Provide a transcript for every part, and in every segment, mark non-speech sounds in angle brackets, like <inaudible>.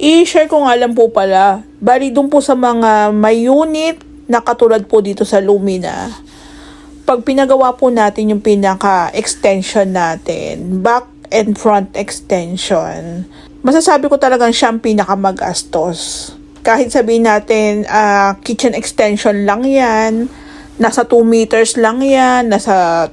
I-share ko nga lang po pala. Bali dun po sa mga may unit na katulad po dito sa Lumina. Pag pinagawa po natin yung pinaka-extension natin, back and front extension, masasabi ko talagang siyang pinakamagastos. Kahit sabihin natin, ah, kitchen extension lang yan, nasa 2 meters lang yan, nasa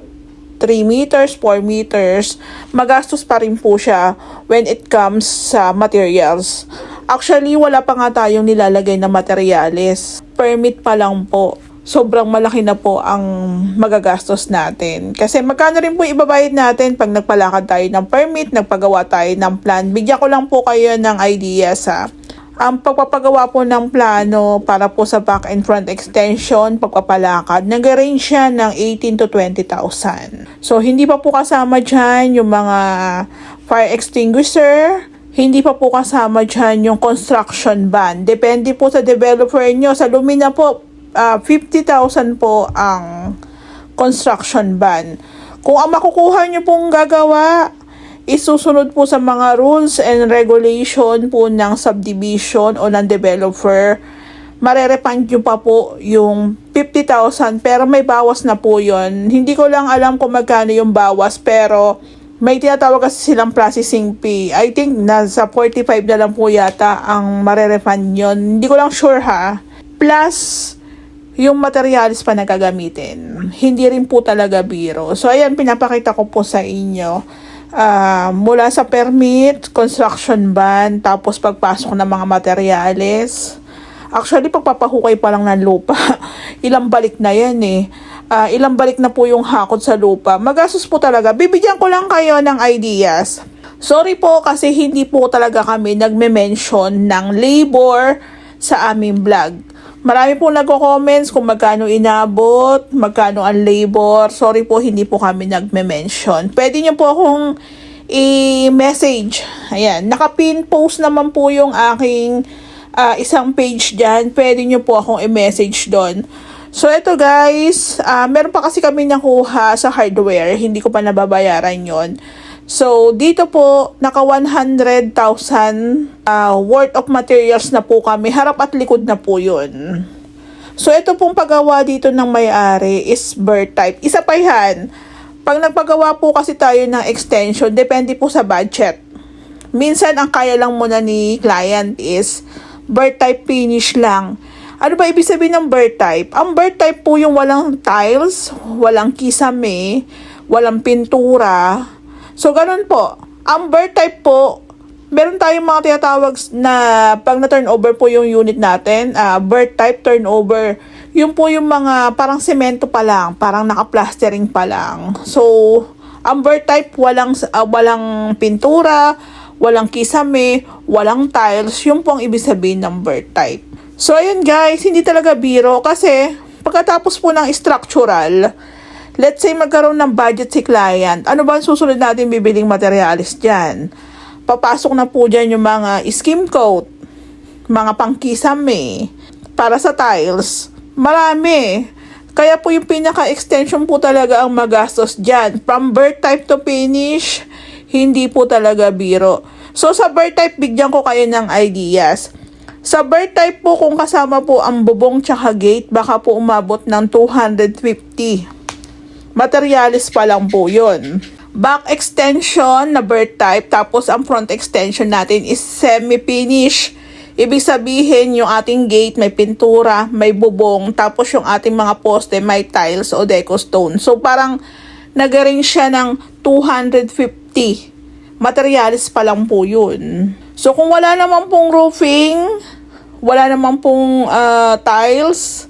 3 meters, 4 meters, magastos pa rin po siya when it comes sa materials. Actually, wala pa nga tayong nilalagay na materials. Permit pa lang po. Sobrang malaki na po ang magagastos natin. Kasi magkano rin po ibabayad natin pag nagpalakad tayo ng permit, nagpagawa tayo ng plan. Bigyan ko lang po kayo ng idea sa ang pagpapagawa po ng plano para po sa back and front extension, pagpapalakad, nag-range siya ng 18 to 20,000. So, hindi pa po kasama dyan yung mga fire extinguisher, hindi pa po kasama dyan yung construction ban. Depende po sa developer nyo. Sa Lumina po, ah, 50,000 po ang construction ban. Kung ang makukuha nyo pong gagawa, isusunod po sa mga rules and regulation po ng subdivision o ng developer, marerepand nyo pa po yung 50,000 pero may bawas na po yon. Hindi ko lang alam kung magkano yung bawas pero may tinatawag kasi silang processing fee. I think nasa 45 na lang po yata ang marerefund yon. Hindi ko lang sure ha. Plus, yung materials pa na gagamitin. Hindi rin po talaga biro. So, ayan, pinapakita ko po sa inyo. Ah, mula sa permit, construction ban, tapos pagpasok ng mga materyales. Actually, pagpapahukay pa lang ng lupa, <laughs> ilang balik na yan eh. Ah, ilang balik na po yung hakot sa lupa. Magastos po talaga. Bibigyan ko lang kayo ng ideas. Sorry po kasi hindi po talaga kami nagme-mention ng labor sa aming vlog. Marami po nagko-comments kung magkano inabot, magkano ang labor. Sorry po, hindi po kami nagme-mention. Pwede niyo po akong i-message. Ayan, naka-pin post naman po yung aking ah, isang page dyan. Pwede niyo po akong i-message doon. So, ito guys, ah, meron pa kasi kami nakuha sa hardware. Hindi ko pa nababayaran yon. So, dito po, naka 100,000 ah, worth of materials na po kami. Harap at likod na po yun. So, ito pong paggawa dito ng may-ari is bird type. Isa pa yan. Pag nagpagawa po kasi tayo ng extension, depende po sa budget. Minsan, ang kaya lang muna ni client is bird type finish lang. Ano ba ibig sabihin ng bird type? Ang bird type po yung walang tiles, walang kisame, walang pintura. So, ganun po. Ang bird type po, meron tayong mga tinatawag na pag na-turnover po yung unit natin, ah, bird type turnover, yun po yung mga parang semento pa lang, parang naka-plastering pa lang. So, ang bird type walang ah, walang pintura, walang kisame, walang tiles, yun po ang ibig sabihin ng bird type. So, ayun guys, hindi talaga biro kasi pagkatapos po ng structural, let's say magkaroon ng budget si client, ano ba ang susunod natin bibiling materialis dyan? Papasok na po dyan yung mga skim coat, mga pangkisame, para sa tiles, marami. Kaya po yung pinaka-extension po talaga ang magastos dyan. From bird type to finish, hindi po talaga biro. So sa bird type, bigyan ko kayo ng ideas. Sa bird type po, kung kasama po ang bubong tsaka gate, baka po umabot ng 250. Materialis pa lang po yun. Back extension na bird type, tapos ang front extension natin is semi-finish. Ibig sabihin, yung ating gate may pintura, may bubong, tapos yung ating mga poste may tiles o deco stone. So parang nagaring siya ng 250. Materialis pa lang po yun. So kung wala naman pong roofing, wala naman pong ah, tiles,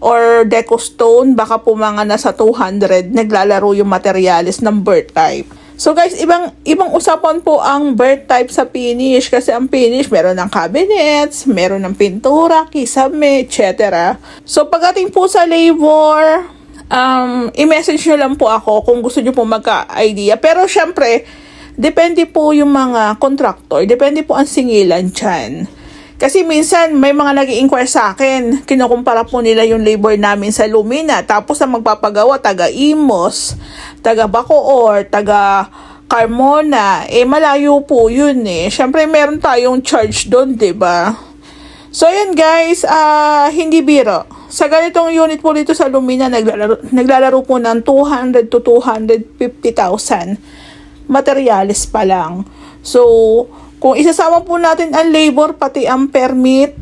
or deco stone, baka po mga nasa 200 naglalaro yung materialis ng bird type. So guys, ibang ibang usapan po ang bird type sa finish kasi ang finish meron ng cabinets, meron ng pintura, kisame, etc. So pagdating po sa labor, um, i-message nyo lang po ako kung gusto nyo po magka-idea. Pero syempre, depende po yung mga contractor, depende po ang singilan dyan. Kasi minsan may mga nag inquire sa akin, kinukumpara po nila yung labor namin sa Lumina, tapos ang magpapagawa taga Imos, taga Bacoor, taga Carmona, eh malayo po yun eh. Siyempre meron tayong charge doon, ba? So yun guys, ah hindi biro. Sa ganitong unit po dito sa Lumina, naglalaro, naglalaro po ng 200 to 250,000 materialis pa lang. So, kung isasama po natin ang labor, pati ang permit,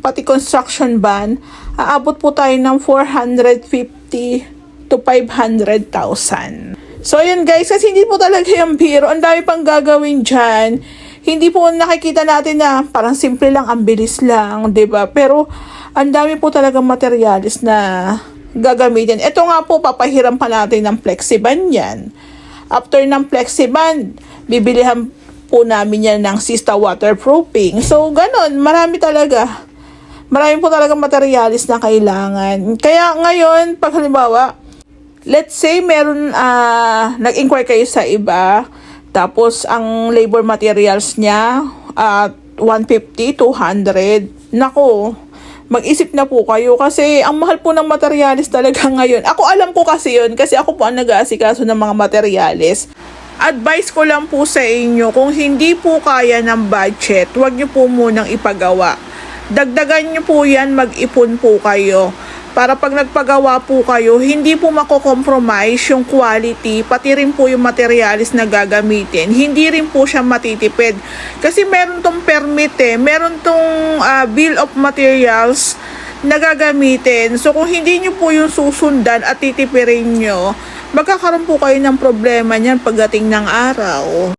pati construction ban, aabot po tayo ng 450 to 500,000. So, yun guys, kasi hindi po talaga yung biro. Ang dami pang gagawin dyan. Hindi po nakikita natin na parang simple lang, ang bilis lang, ba Pero, ang dami po talaga materialis na gagamitin. Ito nga po, papahiram pa natin ng flexiban yan. After ng flexiban, bibilihan po namin yan ng Sista Waterproofing. So, ganun, marami talaga. Marami po talaga materialis na kailangan. Kaya ngayon, pag halimbawa, let's say meron ah nag-inquire kayo sa iba tapos ang labor materials niya at 150 200 nako mag-isip na po kayo kasi ang mahal po ng materialis talaga <laughs> ngayon ako alam ko kasi yun kasi ako po ang nag-aasikaso ng mga materialis advice ko lang po sa inyo kung hindi po kaya ng budget wag niyo po munang ipagawa dagdagan niyo po yan mag-ipon po kayo para pag nagpagawa po kayo, hindi po mako-compromise yung quality, pati rin po yung materialis na gagamitin. Hindi rin po siya matitipid. Kasi meron tong permit eh, meron tong ah, bill of materials na gagamitin. So kung hindi nyo po yung susundan at titipirin nyo, magkakaroon po kayo ng problema niyan pagdating ng araw.